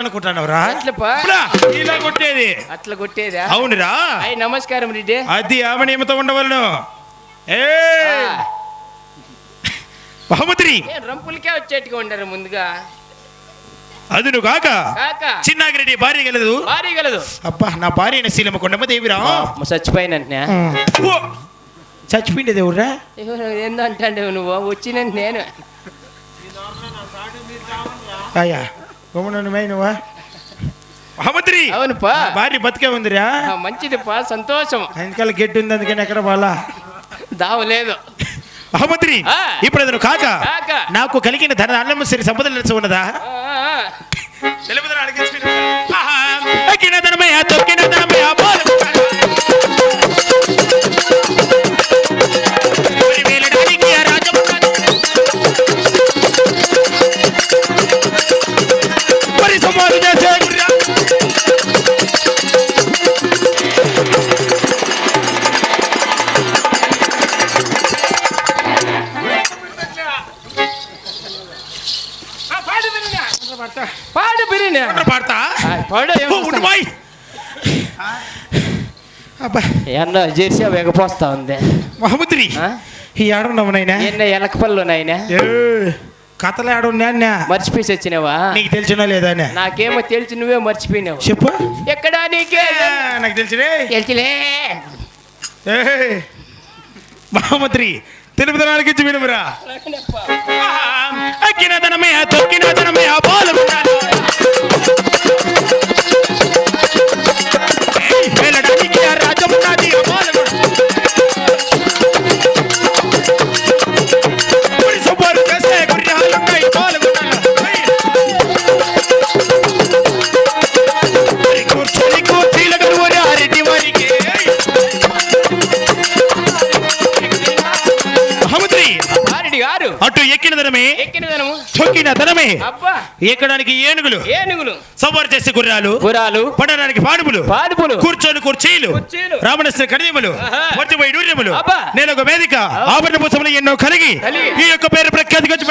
అనుకుంటున్నావురా? ఇలా కొట్టేది. అట్లా కొట్టేదా? అవునురా. అయ్యి నమస్కారం రెడ్డి. అది ఆమెనియమతో ఉండవలను. ఏ! ఏం రంపులకే వచ్చేట్టుగా ఉండరు ముందుగా. అదును కాక కాక. చిన్నాగిరెడ్డి భార్య గలదు. భారీ గలదు. అబ్బా నా భార్య అయిన శీలమ కొండమ్మ దేవిరా చచ్చిపోయినంటే! చచ్చిపోయింది దేవుడ్రా ఏందో అంటే నువ్వు? వచ్చిన నేను. అయ్యా. నువ్వా బహుమతి అవునుపా. భార్య బతికే ఉందిరా. ఆ, మంచిదిపా సంతోషం. వెనకాల గెడ్డి ఉంది అందుకని ఎక్కడ వాళ్ళ దావలేదు బహుమతి ఆ. ఇప్పుడు అతను కాక కాక. నాకు కలిగిన ధన అన్నమ్మ సరి సంపదలు నిలిచి ఉన్నదా? ఆ, ఆ, ఆ. తెలుపుదల అడిగించిన ధనమయ్య, తొక్కిన ధనమయ్య, అబ్బా. ఎన్నో జెర్సీ వెగపోస్తా ఉంది. మహమ్మద్రి ఆ? ఈ ఆడున్నావు నాయనా? ఎన్న ఎలకపల్లు నాయన? ఏ, కథలు ఆడున్నా మర్చిపోయి వచ్చినావా? నీకు తెలిసినా లేదా? నాకేమో తెలిసి నువ్వే మర్చిపోయినావు. చెప్పు. ఎక్కడా నీకే? నాకు తెలిసినే. తెలిసిలే. మహమ్మద్రి తెలుపుదనానికి ఇచ్చి వినుమురా. అక్కిన ధనమే తొక్కిన పాల్గొన్నాను Thank you. అటు ఎక్కిన ధనమే ఎక్కిన ధనము. తొక్కిన ధనమే. ఎక్కడానికి ఏనుగులు ఏనుగులు. సవారు చేసే గుర్రాలు గురాలు పడడానికి పాడుపులు పాదుపులు కూర్చొని కుర్చీలు. రావణస్య కడియములు. మర్చిపోయి డూర్యములు. నేను ఒక వేదిక ఆభరణ పుస్తములు ఎన్నో కలిగి. ఈ యొక్క పేరు ప్రఖ్యాతికి వచ్చి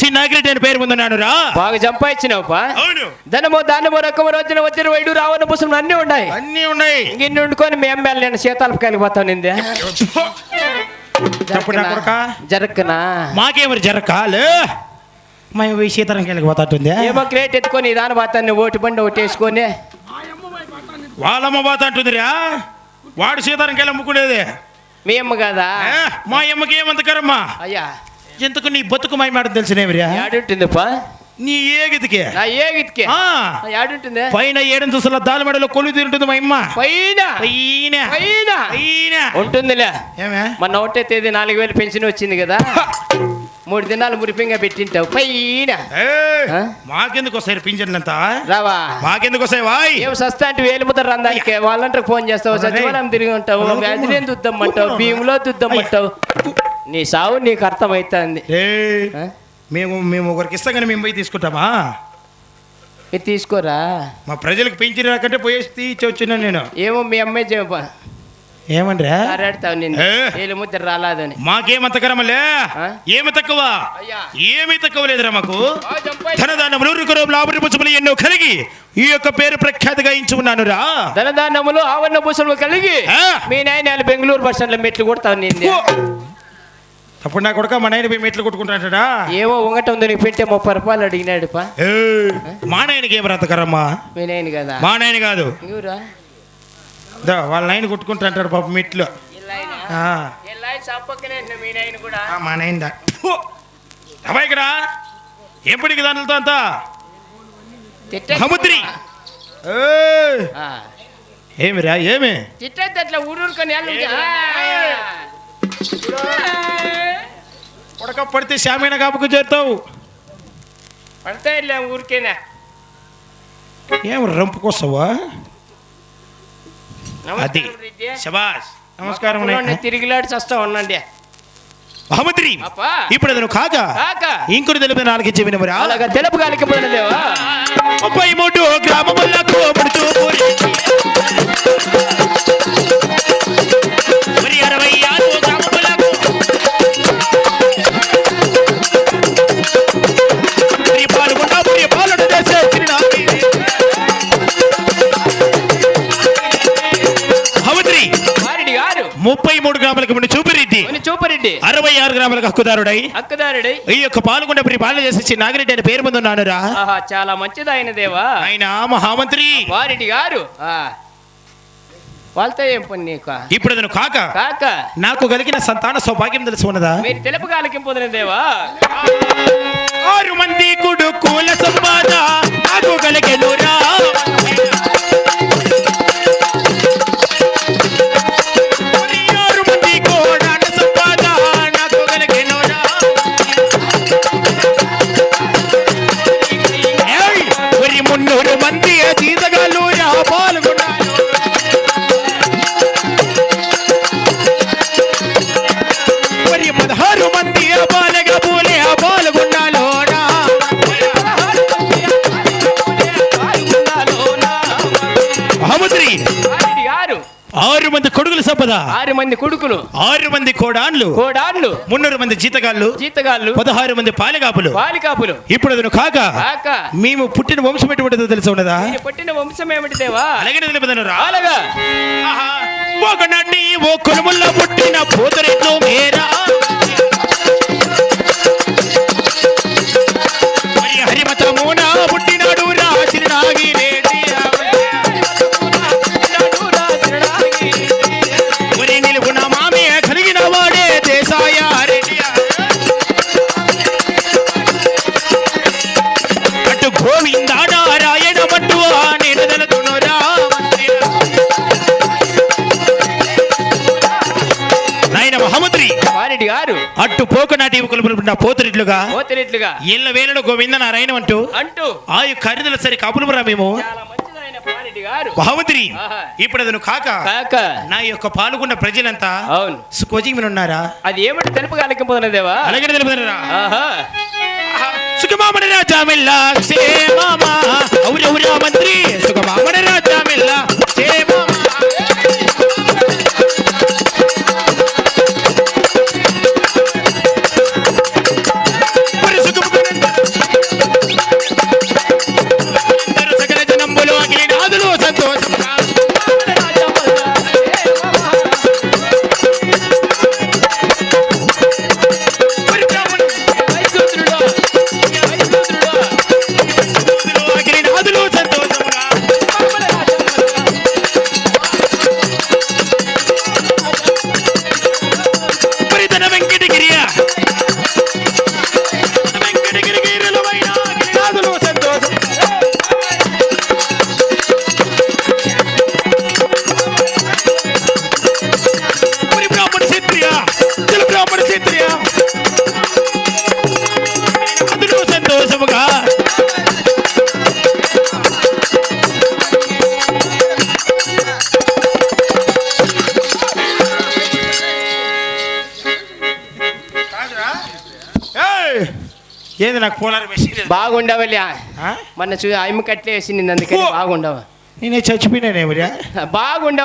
చిన్నాగిరెడ్డి అని పేరు ముందున్నాను రా బాగా సంపాదించినావు పా అవును. ధనము దానము రకము రోజున వచ్చిన వైడు రావణ పుస్తకం అన్నీ ఉన్నాయి. అన్నీ ఉన్నాయి. ఇంగిన్ని వండుకొని మేము వెళ్ళి నేను శీతాలపకాయలు పోతాను నిందే చెప్పు నా కొడుకా. జరక్కనా మాకేమరి జరకాలు? మేము పోయి సీతారాంకెళ్ళకి పోతాటుంది? ఏమో క్రేట్ ఎత్తుకొని దాని పోతాను ఓటు బండి ఒకటి వేసుకొని. వాళ్ళమ్మ పోతా అంటుందిరా వాడు సీతారాంకెళ్ళి అమ్ముకునేది. మీ అమ్మ కదా? మా అమ్మకి ఏమంతకరమ్మా అయ్యా. ఎందుకు నీ బతుకు మాయ మాట తెలిసినేమిరా యాడుంటుంది పా నీ ఏగిదికే నా ఏగిత్కే. ఆ, యాడుంటుంది? పైన ఏడు దుసల దాలమెడలో కొలు తింటుంది మా అమ్మ. పైన. పైన. పైన. పైన. ఉంటుందిలే. ఏమే? మొన్న ఒకటే తేదీ నాలుగు వేలు పెన్షన్ వచ్చింది కదా. మూడు దినాలు మురిపింగా పెట్టింటావు. పైన? మాకెందుకు వస్తాయి పింఛన్లంతా? రావా. మాకెందుకు వస్తాయి వాయ్? ఏం సస్తా అంటే వేలు ముద్ర రందానికి. వాళ్ళంటే ఫోన్ చేస్తావు సచివాలయం తిరిగి ఉంటావు అలా వ్యాధిలేని దుద్దమ్మంటావు భీములో దుద్దమ్మంటావు నీ సావు నీకు అర్థమవుతుంది? మేము మేము ఒకరికి ఇస్తాం కానీ మేము పోయి తీసుకుంటామా? ఇది తీసుకోరా? మా ప్రజలకు పింఛన్ రాకంటే పోయేసి తీసి వచ్చినా నేను. ఏమో మీ అమ్మాయి చెప్ప ఏమనరా మాట్లాడతావు నిన్ను. ఏ? వేలు ముద్ర రాలాదని. మాకేమంతకరమలే ఆ? ఏమి తక్కువ. ఏమీ తక్కువ లేదురా మాకు. ధనదానములు రుకురోములు ఆభరణ పుచ్చుములు ఎన్నో కలిగి ఈ యొక్క పేరు ప్రఖ్యాతిగా ఇంచి ఉన్నాను రా ధనదానములు ఆవరణ పూసలు కలిగి? మీ నాయన బెంగళూరు బస్ స్టాండ్ మెట్లు కొడతావు నిన్ను. అప్పుడు నా కొడుక మా నాయన పోయి మెట్లు కొట్టుకుంటాడా ఏమో ఉంగట ఉంది నీకు పెట్టే ముప్పై రూపాయలు అడిగినాడు పా మా నాయనకి ఏమి రాతకరమ్మా మీ నాయన కదా. మా నాయన కాదు. వాళ్ళ నాయన కొట్టుకుంటాంటాడు పాప మెట్లు. ఆ, చెప్పకనే మీ నాయన కూడా. ఆ, మా నాయన అబ్బాయి ఇక్కడ. ఏం పడికి దానితో అంతా? సముద్రి. ఏమిరా ఏమి తిట్టద్దు అట్లా ఊరూరుకొని ఉడక పడితే శామీన కాపుకు చేరుతావు. పడతాయిలే ఊరికేనా? ఏం రంపుకొస్తావా? అది. శబాష్ నమస్కారం తిరిగిలాడి చస్తా ఉండండి మహమ్మద్రి ఇప్పుడు అతను కాక కాక. ఇంకుడు తెలుపు నాలుగు చెవినమురా అలాగా తెలుపు పోయినదేవా ముప్పై మూడు గ్రామములకు వారిరెడ్డి అరవై ఆరు గ్రాములకు హక్కుదారుడై. హక్కుదారుడై. ఈ యొక్క పాల్గొండ పరిపాలన చేసి నాగిరెడ్డి అనే పేరు ముందు ఉన్నానురా. ఆహా చాలా మంచిది ఆయన దేవా. ఆయన మహామంత్రి. వారెడ్డి గారు. వాళ్ళతో ఏం పని నీకు? ఇప్పుడు అతను కాక. కాక. నాకు కలిగిన సంతాన సౌభాగ్యం తెలిసి ఉన్నదా? మీరు తెలుపు కాలకి పొందిన దేవా? ఆరు మంది కొడుకుల సంపాద నాకు కలిగెనురా మరి సంపద ఆరు మంది కొడుకులు. ఆరు మంది కోడాన్లు. కోడాళ్ళు మున్నూరు మంది జీతగాళ్ళు. జీతగాళ్ళు. పదహారు మంది పాలెగాపులు. బాలికాపులు ఇప్పుడు అతను కాక కాక. మేము పుట్టిన వంశం ఎటువంటిదో తెలిసి ఉన్నదా? పుట్టిన వంశం ఏమిటి దేవా? అలాగే నిలబెదను రా. అలాగా. ఒకనాటి ఓ కొనుముల్ల పుట్టిన పూతరెట్లు మరి. యువకులు పోతురిట్లుగా పోతిరెట్లుగా ఇళ్ళ వేలలో గోవింద నారాయణ అంటూ అంటూ సరి మేము. ఇప్పుడు అతను కాక కాక. నా యొక్క పాల్గొన్న ప్రజలంతా అవును. కోచింగ్ మీద ఉన్నారా? అది ఏమిటి తెలుపు కాలకి పొందిన దేవా అలాగే తెలుపుతారా ఆహా. సుఖమామణ క్షేమమ ఏంది నాకు పోలార్ మెషిన్ ఆ? మొన్న చూ ఆయమ్మ కట్లే వేసింది అందుకని ఓ. బాగుండవు? నేనే చచ్చిపోయినానేమరియా బాగుండవు?